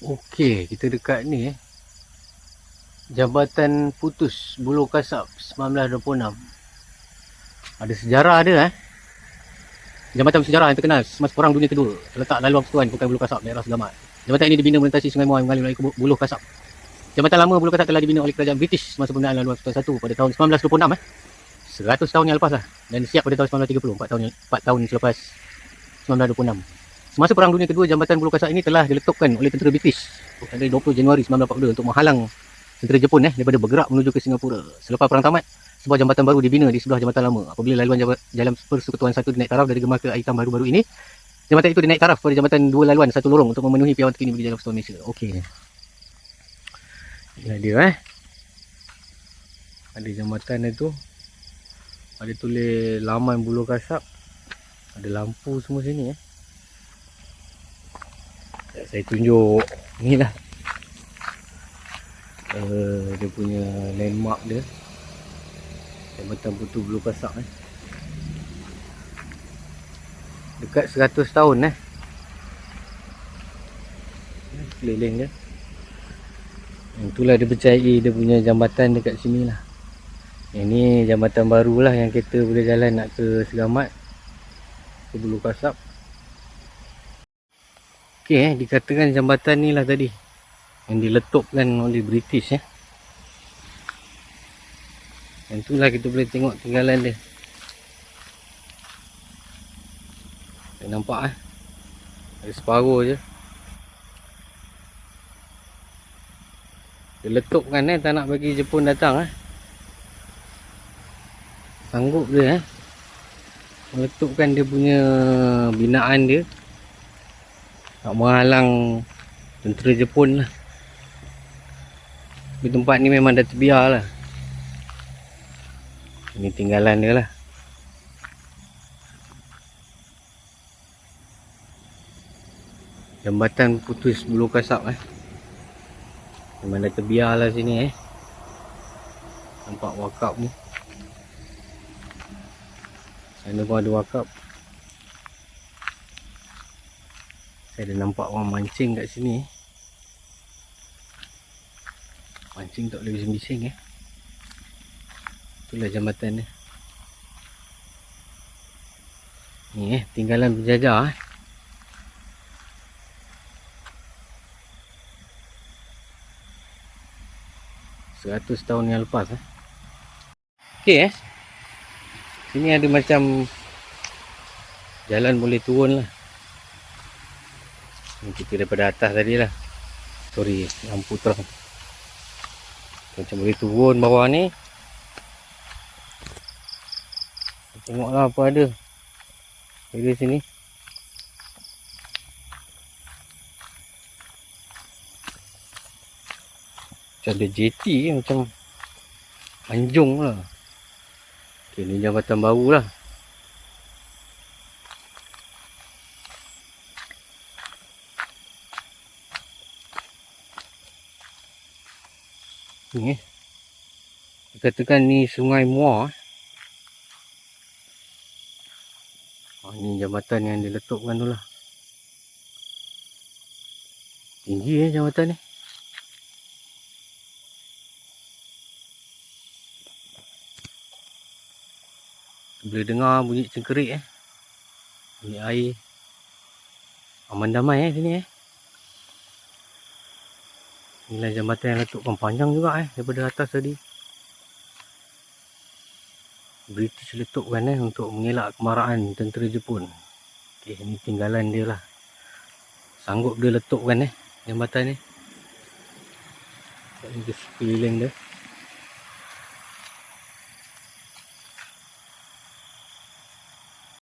Okey, kita dekat ni eh. Jambatan Putus Buluh Kasab 1926. Ada sejarah dia eh. Jambatan sejarah yang terkenal semasa Perang Dunia Kedua. Terletak laluan Persatuan Bukan Buluh Kasab, daerah Segamat. Jambatan ini dibina melintasi Sungai Muai mengalir melalui Buluh Kasab. Jambatan lama Buluh Kasab telah dibina oleh kerajaan British semasa penggunaan laluan Persatuan 1 pada tahun 1926 eh. 100 tahun yang lepas lah. Dan siap pada tahun 1930, 4 tahun, 4 tahun selepas 1926. Semasa Perang Dunia Kedua, Jambatan Buluh Kasab ini telah diletupkan oleh tentera British pada 20 Januari 1942 untuk menghalang tentera Jepun eh daripada bergerak menuju ke Singapura. Selepas perang tamat, sebuah jambatan baru dibina di sebelah jambatan lama. Apabila laluan jalan persekutuan satu dinaik taraf dari Gemar ke Aitam baru-baru ini, jambatan itu dinaik taraf pada jambatan dua laluan satu lorong untuk memenuhi piawan terkini bagi jalan persekutuan Malaysia. Okey. Inilah dia eh. Ada jambatan itu. Ada tulis laman buluh kasap. Ada lampu semua sini eh. Saya tunjuk ni lah. Uh, dia punya landmark dia. Jambatan Putu Bulu Kasak eh. Dekat 100 tahun eh. Keliling dia. Yang itulah dia percayai dia punya jambatan dekat sini lah. Yang ni jambatan baru lah yang kita boleh jalan nak ke Segamat. Ke Bulu Kasap. Okey eh, dikatakan jambatan ni lah tadi. Yang diletupkan oleh British eh. Yang tu lah kita boleh tengok tinggalan dia. Saya nampak eh. Ada separuh je. Dia letupkan eh, tak nak bagi Jepun datang eh. Sanggup dia eh. Meletupkan dia punya binaan dia. Tak menghalang tentera Jepun lah. Tapi tempat ni memang dah terbiar lah. Ini tinggalan dia lah. Jambatan putus bulu kasap eh. Memang dah terbiar lah sini eh. Nampak wakap ni. Sana pun ada wakap. Saya ada nampak orang mancing kat sini. Mancing tak boleh bising-bising eh. Itulah jambatan dia. Ni eh, tinggalan penjajah eh. Seratus tahun yang lepas eh. Okey eh. Sini ada macam jalan boleh turun lah. Ni kita daripada atas tadi lah. Sorry, lampu terang. Macam boleh turun bawah ni. Tengoklah apa ada. Dari sini. Macam ada JT macam anjung lah. Okay, ni jambatan baru lah. Ni eh. Katakan ni sungai Muar. Oh, ni jambatan yang diletupkan tu lah. Tinggi eh jambatan ni. Boleh dengar bunyi cengkerik eh. Bunyi air. Aman damai eh sini eh. Inilah jambatan yang letupkan panjang juga eh daripada atas tadi. British letupkan eh untuk mengelak kemarahan tentera Jepun. Okey, ni tinggalan dia lah. Sanggup dia letupkan eh jambatan ni. Ini sekeliling dia.